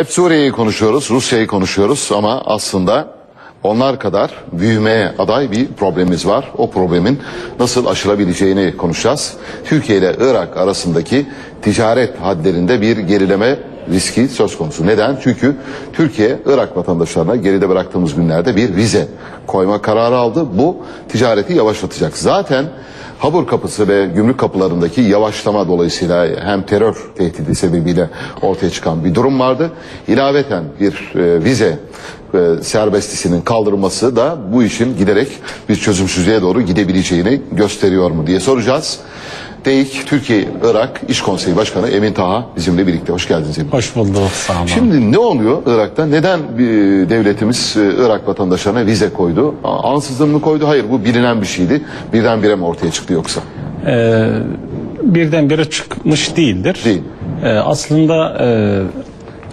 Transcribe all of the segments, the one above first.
Hep Suriye'yi konuşuyoruz, Rusya'yı konuşuyoruz ama aslında onlar kadar büyümeye aday bir problemimiz var. O problemin nasıl aşılabileceğini konuşacağız. Türkiye ile Irak arasındaki ticaret hadlerinde bir gerileme riski söz konusu. Neden? Çünkü Türkiye Irak vatandaşlarına geride bıraktığımız günlerde bir vize koyma kararı aldı. Bu ticareti yavaşlatacak. Zaten Habur kapısı ve gümrük kapılarındaki yavaşlama dolayısıyla hem terör tehdidi sebebiyle ortaya çıkan bir durum vardı. İlaveten bir e, vize e, serbestisinin kaldırılması da bu işin giderek bir çözümsüzlüğe doğru gidebileceğini gösteriyor mu diye soracağız. DEİK Türkiye-Irak İş Konseyi Başkanı Emin Taha bizimle birlikte. Hoş geldiniz Emin. Hoş bulduk sağ olun. Şimdi ne oluyor Irak'ta? Neden bir devletimiz e, Irak vatandaşlarına vize koydu? Ansızın mı koydu? Hayır bu bilinen bir şeydi. Birdenbire mi ortaya çıktı yoksa? Ee, birdenbire çıkmış değildir. Değil. Ee, aslında e,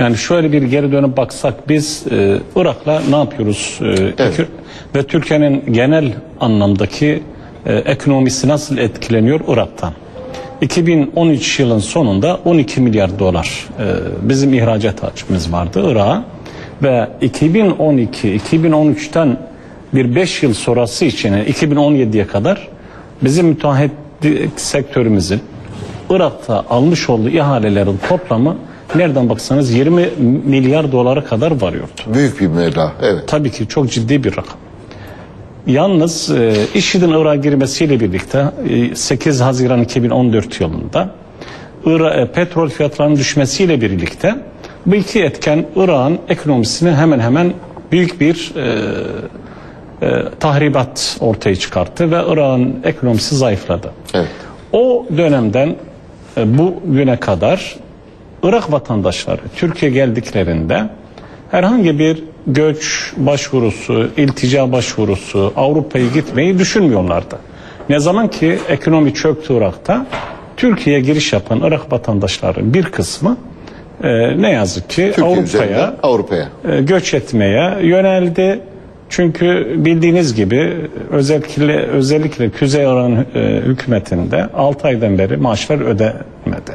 yani şöyle bir geri dönüp baksak biz e, Irak'la ne yapıyoruz? Ee, Tür- Ve Türkiye'nin genel anlamdaki e, ekonomisi nasıl etkileniyor Irak'tan? 2013 yılın sonunda 12 milyar dolar e, bizim ihracat hacmimiz vardı Irak'a ve 2012-2013'ten bir 5 yıl sonrası için yani 2017'ye kadar bizim müteahhitlik sektörümüzün Irak'ta almış olduğu ihalelerin toplamı nereden baksanız 20 milyar dolara kadar varıyordu. Büyük bir meblağ. Evet. Tabii ki çok ciddi bir rakam. Yalnız e, IŞİD'in Irak'a girmesiyle birlikte e, 8 Haziran 2014 yılında Irak, e, petrol fiyatlarının düşmesiyle birlikte bu iki etken Irak'ın ekonomisini hemen hemen büyük bir e, e, tahribat ortaya çıkarttı ve Irak'ın ekonomisi zayıfladı. Evet. O dönemden e, bu güne kadar Irak vatandaşları Türkiye geldiklerinde herhangi bir göç başvurusu, iltica başvurusu, Avrupa'ya gitmeyi düşünmüyorlardı. Ne zaman ki ekonomi çöktü Irak'ta, Türkiye'ye giriş yapan Irak vatandaşları bir kısmı e, ne yazık ki Avrupa'ya Avrupa'ya. e, göç etmeye yöneldi. Çünkü bildiğiniz gibi özellikle özellikle Kuzey Irak e, hükümetinde 6 aydan beri maaşlar ödenmedi.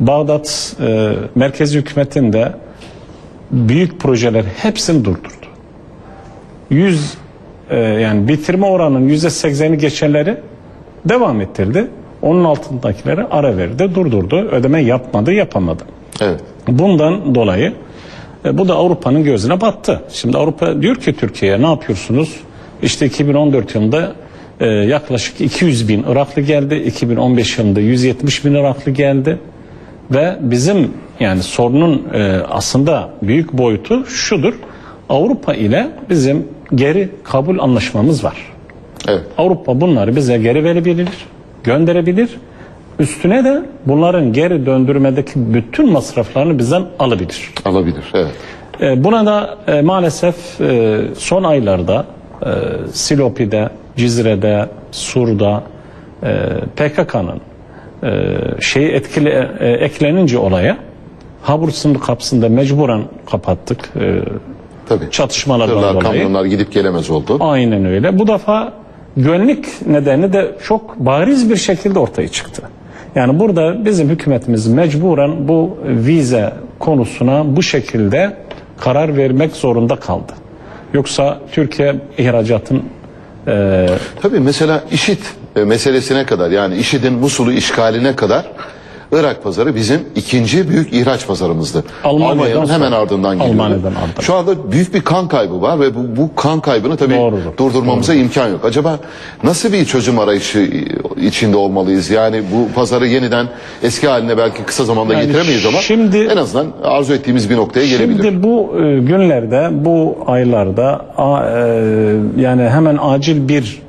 Bağdat e, merkezi hükümetinde büyük projeler hepsini durdurdu. 100 e, yani bitirme oranının yüzde sekseni geçenleri devam ettirdi. Onun altındakileri ara verdi, durdurdu, ödeme yapmadı, yapamadı. Evet. Bundan dolayı e, bu da Avrupa'nın gözüne battı. Şimdi Avrupa diyor ki Türkiye'ye ne yapıyorsunuz? İşte 2014 yılında e, yaklaşık 200 bin Iraklı geldi. 2015 yılında 170 bin Iraklı geldi. Ve bizim yani sorunun e, aslında büyük boyutu şudur. Avrupa ile bizim geri kabul anlaşmamız var. Evet. Avrupa bunları bize geri verebilir, gönderebilir. Üstüne de bunların geri döndürmedeki bütün masraflarını bizden alabilir. Alabilir. Evet. E, Buna da e, maalesef e, son aylarda e, Silopi'de, Cizre'de, Sur'da e, PKK'nın e, şeyi etkili e, eklenince olaya Habur sınır kapısında mecburen kapattık e, Tabii. çatışmalardan Tırlar, dolayı. kamyonlar gidip gelemez oldu. Aynen öyle. Bu defa güvenlik nedeni de çok bariz bir şekilde ortaya çıktı. Yani burada bizim hükümetimiz mecburen bu vize konusuna bu şekilde karar vermek zorunda kaldı. Yoksa Türkiye ihracatın e, Tabii mesela IŞİD e, meselesine kadar yani IŞİD'in Musul'u işgaline kadar Irak pazarı bizim ikinci büyük ihraç pazarımızdı. Almanya'dan Almanya'nın hemen ardından geliyordu. Almanya'dan ardından. Şu anda büyük bir kan kaybı var ve bu, bu kan kaybını tabii Doğrudur. durdurmamıza imkan yok. Acaba nasıl bir çözüm arayışı içinde olmalıyız? Yani bu pazarı yeniden eski haline belki kısa zamanda Yani getiremeyiz ama şimdi- en azından arzu ettiğimiz bir noktaya gelebilir. Şimdi bu e, günlerde, bu aylarda e, yani hemen acil bir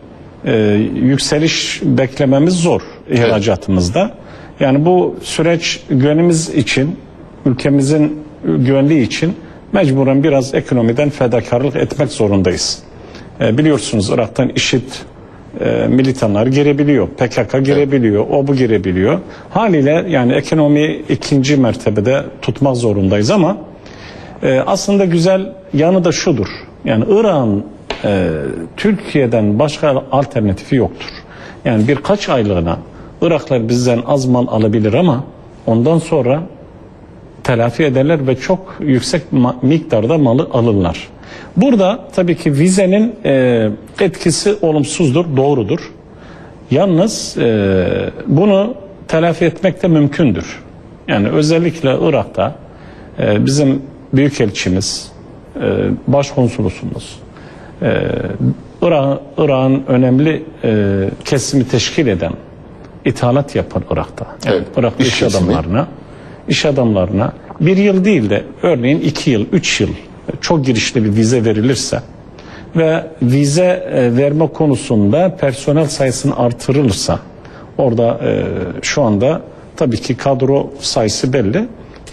e, yükseliş beklememiz zor ihracatımızda. Yani bu süreç güvenimiz için, ülkemizin güvenliği için mecburen biraz ekonomiden fedakarlık etmek zorundayız. E, biliyorsunuz Irak'tan IŞİD e, militanlar girebiliyor. PKK girebiliyor. O bu girebiliyor. Haliyle yani ekonomi ikinci mertebede tutmak zorundayız ama e, aslında güzel yanı da şudur. Yani Irak'ın e, Türkiye'den başka alternatifi yoktur. Yani birkaç aylığına Iraklar bizden az mal alabilir ama ondan sonra telafi ederler ve çok yüksek miktarda malı alırlar. Burada tabii ki vizenin e, etkisi olumsuzdur, doğrudur. Yalnız e, bunu telafi etmek de mümkündür. Yani özellikle Irak'ta e, bizim büyükelçimiz, e, başkonsolosumuz, e, Irak- Irak'ın önemli e, kesimi teşkil eden ithalat yapan Irak'ta. Yani Evet, Irak iş iş, adamlarına, iş adamlarına bir yıl değil de örneğin iki yıl, üç yıl çok girişli bir vize verilirse ve vize e, verme konusunda personel sayısını artırılırsa orada e, şu anda tabii ki kadro sayısı belli.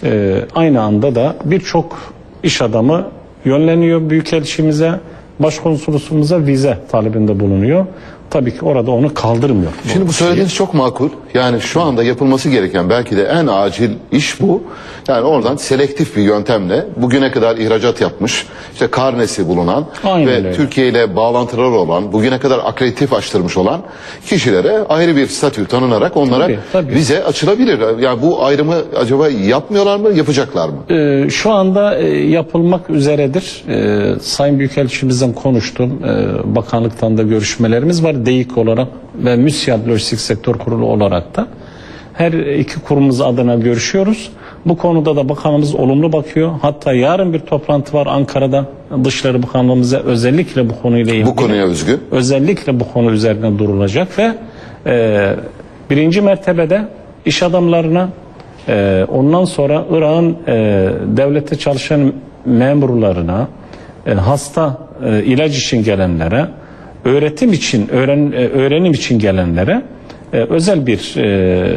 E, aynı anda da birçok iş adamı yönleniyor büyükelçimize, başkonsolosumuza vize talebinde bulunuyor. Tabii ki orada onu kaldırmıyor. Şimdi bu söylediğiniz çok makul. Yani şu anda yapılması gereken belki de en acil iş bu. Yani oradan selektif bir yöntemle bugüne kadar ihracat yapmış, işte karnesi bulunan Aynen ve öyle. Türkiye ile bağlantıları olan, bugüne kadar akreditif açtırmış olan kişilere ayrı bir statü tanınarak onlara Tabii, tabii. vize açılabilir. Yani bu ayrımı acaba yapmıyorlar mı, yapacaklar mı? Ee, şu anda e, yapılmak üzeredir. Ee, Sayın Büyükelçimizden konuştum. Ee, bakanlıktan da görüşmelerimiz var. DEİK olarak ve MÜSİAD Lojistik Sektör Kurulu olarak da. Her iki kurumumuz adına görüşüyoruz. Bu konuda da bakanımız olumlu bakıyor. Hatta yarın bir toplantı var Ankara'da. Dışişleri Bakanlığımıza özellikle bu konuyla ilgili. Bu konuya özgü. özellikle bu konu üzerine durulacak ve e, birinci mertebede iş adamlarına e, ondan sonra Irak'ın e, devlette çalışan memurlarına e, hasta e, ilaç için gelenlere öğretim için öğren, e, öğrenim için gelenlere e, özel bir e,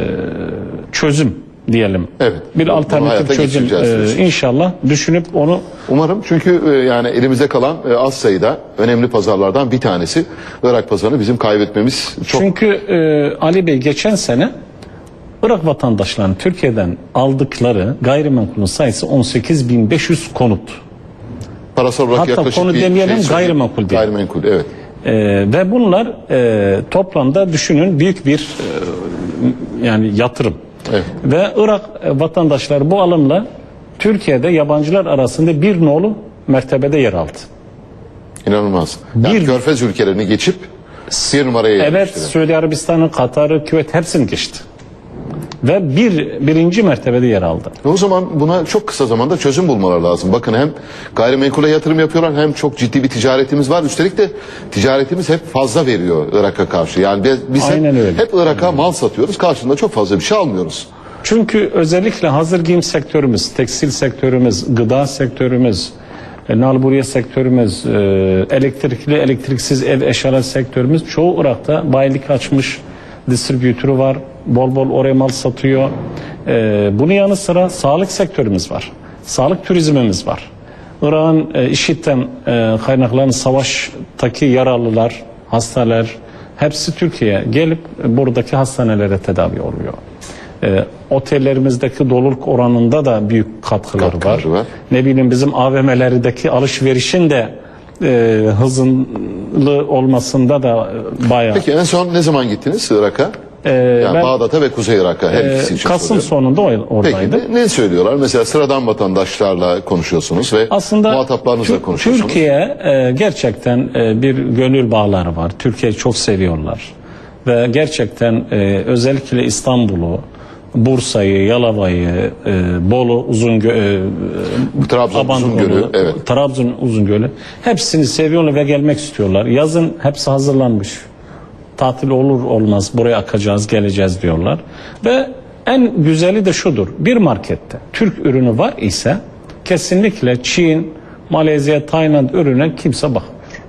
çözüm diyelim. Evet. Bir Bunu alternatif çözüm e, inşallah düşünüp onu Umarım çünkü e, yani elimizde kalan e, az sayıda önemli pazarlardan bir tanesi Irak pazarını bizim kaybetmemiz çok Çünkü e, Ali Bey geçen sene Irak vatandaşlarının Türkiye'den aldıkları gayrimenkulün sayısı 18.500 konut. parasal olarak Hatta yaklaşık konu bir demeyelim, söyleyeyim. gayrimenkul diyelim. Gayrimenkul evet. E, ve bunlar e, toplamda düşünün büyük bir e, yani yatırım. Evet. Ve Irak e, vatandaşları bu alımla Türkiye'de yabancılar arasında bir nolu mertebede yer aldı. İnanılmaz. Yani Bir- Körfez ülkelerini geçip bir numaraya Evet. Suudi Arabistan'ın, Katar'ı, Küveyt hepsini geçti. Ve bir birinci mertebede yer aldı. O zaman buna çok kısa zamanda çözüm bulmaları lazım. Bakın hem gayrimenkule yatırım yapıyorlar hem çok ciddi bir ticaretimiz var. Üstelik de ticaretimiz hep fazla veriyor Irak'a karşı. Yani biz, biz hep, Aynen öyle. hep Irak'a mal satıyoruz. Karşılığında çok fazla bir şey almıyoruz. Çünkü özellikle hazır giyim sektörümüz, tekstil sektörümüz, gıda sektörümüz, e, nalburiye sektörümüz, e, elektrikli, elektriksiz ev eşyaları sektörümüz çoğu Irak'ta bayilik açmış, distribütörü var, bol bol oraya mal satıyor. E, bunun yanı sıra sağlık sektörümüz var, sağlık turizmimiz var. Irak'ın e, IŞİD'den e, kaynaklanan savaştaki yaralılar, hastalar hepsi Türkiye'ye gelip e, buradaki hastanelere tedavi oluyor. E, otellerimizdeki doluluk oranında da büyük katkıları var. Katkıları var. Ne bileyim bizim AVM'lerdeki alışverişin de e, hızlı olmasında da e, bayağı. Peki en son ne zaman gittiniz Irak'a? Ee, yani ben- Bağdat'a ve Kuzey Irak'a her E, ikisi için Kasım soruyorum. sonunda o- Peki ne, söylüyorlar? Mesela sıradan vatandaşlarla konuşuyorsunuz ve Aslında muhataplarınızla Tür- konuşuyorsunuz. Türkiye e, gerçekten e, bir gönül bağları var. Türkiye'yi çok seviyorlar. Ve gerçekten e, özellikle İstanbul'u, Bursa'yı, Yalova'yı, e, Bolu, Uzungö e, Trabzon Uzungölü, evet. Trabzon Uzungölü hepsini seviyorlar ve gelmek istiyorlar. Yazın hepsi hazırlanmış. Tatil olur olmaz buraya akacağız, geleceğiz diyorlar. Ve en güzeli de şudur. Bir markette Türk ürünü var ise kesinlikle Çin, Malezya, Tayland ürüne kimse bakmıyor.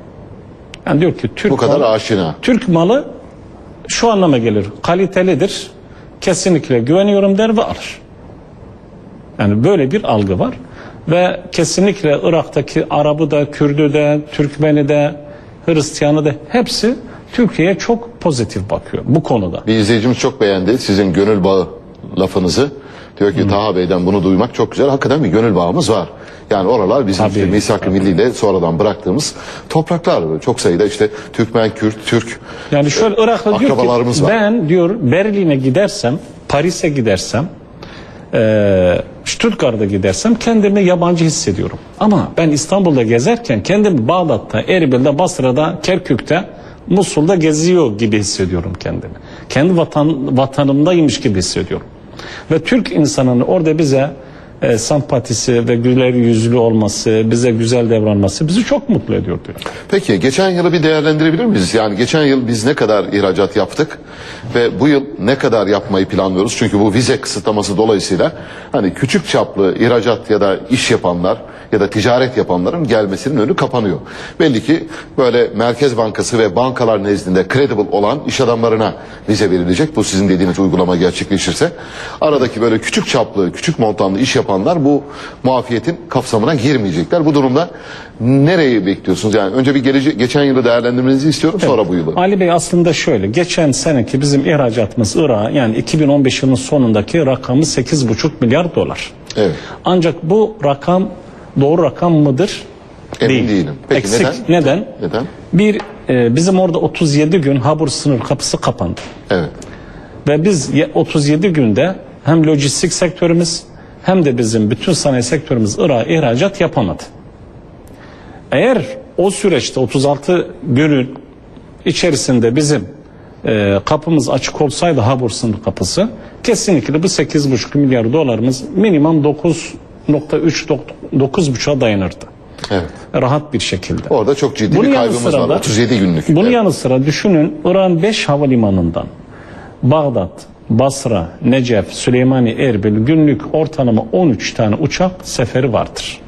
Yani diyor ki Türk Bu kadar malı, aşina. Türk malı şu anlama gelir. Kalitelidir. Kesinlikle güveniyorum der ve alır. Yani böyle bir algı var. Ve kesinlikle Irak'taki Arabı da, Kürdü de, Türkmeni de, Hristiyanı da hepsi Türkiye'ye çok pozitif bakıyor bu konuda. Bir izleyicimiz çok beğendi sizin gönül bağı lafınızı. Diyor ki Taha Bey'den bunu duymak çok güzel. Hakikaten bir gönül bağımız var. Yani oralar bizim Tabii, işte misak-ı milli ile sonradan bıraktığımız topraklar. Çok sayıda işte Türkmen, Kürt, Türk Yani şöyle Irak'ta diyor ki akrabalarımız var. ben diyor Berlin'e gidersem, Paris'e gidersem eee, Stuttgart'a gidersem kendimi yabancı hissediyorum. Ama ben İstanbul'da gezerken kendimi Bağdat'ta, Erbil'de, Basra'da, Kerkük'te, Musul'da geziyor gibi hissediyorum kendimi. Kendi vatan, vatanımdaymış gibi hissediyorum. Ve Türk insanının orada bize e, sempatisi ve güler yüzlü olması, bize güzel davranması bizi çok mutlu ediyor diyor. Peki geçen yılı bir değerlendirebilir miyiz? Yani geçen yıl biz ne kadar ihracat yaptık ve bu yıl ne kadar yapmayı planlıyoruz? Çünkü bu vize kısıtlaması dolayısıyla hani küçük çaplı ihracat ya da iş yapanlar ya da ticaret yapanların gelmesinin önü kapanıyor. Belli ki böyle Merkez Bankası ve bankalar nezdinde credible olan iş adamlarına vize verilecek. Bu sizin dediğiniz uygulama gerçekleşirse. Aradaki böyle küçük çaplı, küçük montanlı iş yapanlar bu muafiyetin kapsamına girmeyecekler. Bu durumda nereyi bekliyorsunuz? Yani önce bir gelece- geçen yılı değerlendirmenizi istiyorum sonra bu yılı. Ali Bey aslında şöyle. Geçen seneki bizim ihracatımız Irak'a yani 2015 yılının sonundaki rakamı 8,5 milyar dolar. Evet. Ancak bu rakam doğru rakam mıdır? Emin değilim. Peki Eksik. neden? Neden? Neden? Bir e, bizim orada 37 gün Habur sınır kapısı kapandı. Evet. Ve biz ye- 37 günde hem lojistik sektörümüz hem de bizim bütün sanayi sektörümüz Irak'a ihracat yapamadı. Eğer o süreçte 36 günün içerisinde bizim e, kapımız açık olsaydı Habur sınır kapısı kesinlikle bu 8,5 milyar dolarımız minimum 9.3 9.5'a dayanırdı. Evet. Rahat bir şekilde. Orada çok ciddi Bunun bir kaybımız sıra var. da- 37 günlük. Bunun Evet. yanı sıra düşünün İran 5 havalimanından Bağdat, Basra, Necef, Süleymani, Erbil günlük ortalama 13 tane uçak seferi vardır.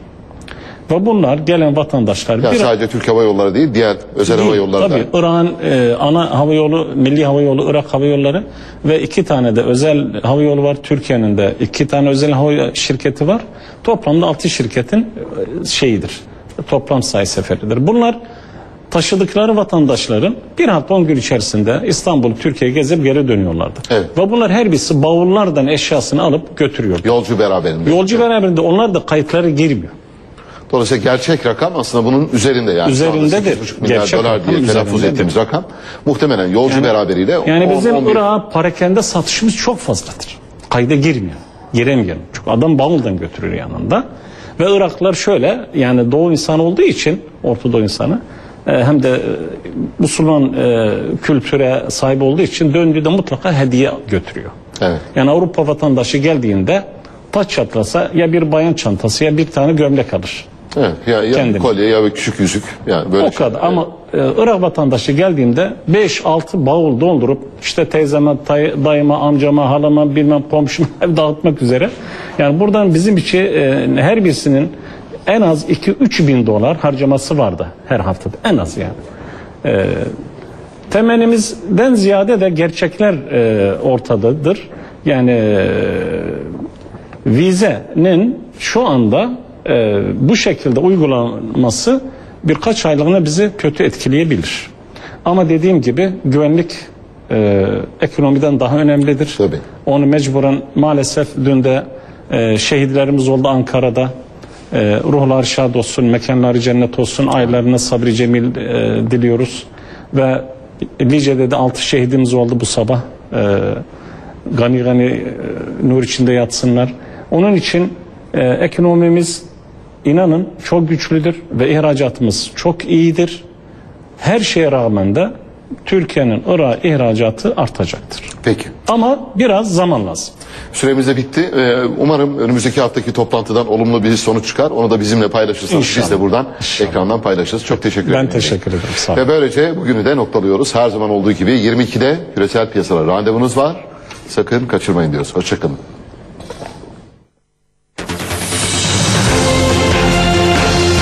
Ve bunlar gelen vatandaşlar Yani bir sadece Türk Hava Yolları değil, diğer özel hava Değil, yolları da. Tabii Irak'ın e, ana hava yolu, milli hava yolu Irak hava yolları ve iki tane de özel hava yolu var. Türkiye'nin de iki tane özel hava şirketi var. Toplamda altı şirketin e, şeyidir. Toplam sayı seferidir. Bunlar taşıdıkları vatandaşların bir hafta on gün içerisinde İstanbul, Türkiye'ye gezip geri dönüyorlardı. Evet. Ve bunlar her birisi bavullardan eşyasını alıp götürüyor. Yolcu beraberinde. Yolcu beraberinde onlar da kayıtları girmiyor. Dolayısıyla gerçek rakam aslında bunun üzerinde yani. Üzerindedir. 8,5 milyar Gerçek dolar diye telaffuz ettiğimiz rakam muhtemelen yolcu beraberiyle Yani 10, bizim 11 Irak'a parakende satışımız çok fazladır. Kayda girmiyor. Giremiyor. Çünkü adam bavuldan götürür yanında. Ve Iraklılar şöyle yani Doğu insanı olduğu için Orta Doğu insanı hem de e, Müslüman e, kültüre sahip olduğu için döndüğünde mutlaka hediye götürüyor. Evet. Yani Avrupa vatandaşı geldiğinde taç çatlasa ya bir bayan çantası ya bir tane gömlek alır. Evet. Ya, ya Kendini. kolye ya bir küçük yüzük. Yani böyle O kadar ama e, Irak vatandaşı geldiğinde 5-6 bavul doldurup işte teyzeme, tay- dayıma, amcama, halama, bilmem komşuma dağıtmak üzere. Yani buradan bizim için e, her birisinin en az 2-3 bin dolar harcaması vardı her haftada. En az yani. E, temennimizden ziyade de gerçekler e, ortadadır. Yani e, vizenin şu anda e, bu şekilde uygulanması birkaç aylığına bizi kötü etkileyebilir. Ama dediğim gibi güvenlik e, ekonomiden daha önemlidir. Tabii. Onu mecburen maalesef dün de e, şehitlerimiz oldu Ankara'da. E, ruhlar şad olsun, mekanları cennet olsun, ailelerine sabri cemil e, diliyoruz. Ve Lice'de de altı şehidimiz oldu bu sabah. E, gani gani e, nur içinde yatsınlar. Onun için e, ekonomimiz inanın çok güçlüdür ve ihracatımız çok iyidir. Her şeye rağmen de Türkiye'nin Irak ihracatı artacaktır. Peki. Ama biraz zaman lazım. Süremiz de bitti. Ee, umarım önümüzdeki haftaki toplantıdan olumlu bir sonuç çıkar. Onu da bizimle paylaşırsanız İnşallah. biz de buradan ekrandan paylaşırız. Çok teşekkür ederim. Ben teşekkür ederim. Sağ olun. Ve böylece bugünü de noktalıyoruz. Her zaman olduğu gibi 22'de küresel piyasalar randevunuz var. Sakın kaçırmayın diyoruz. Hoşçakalın.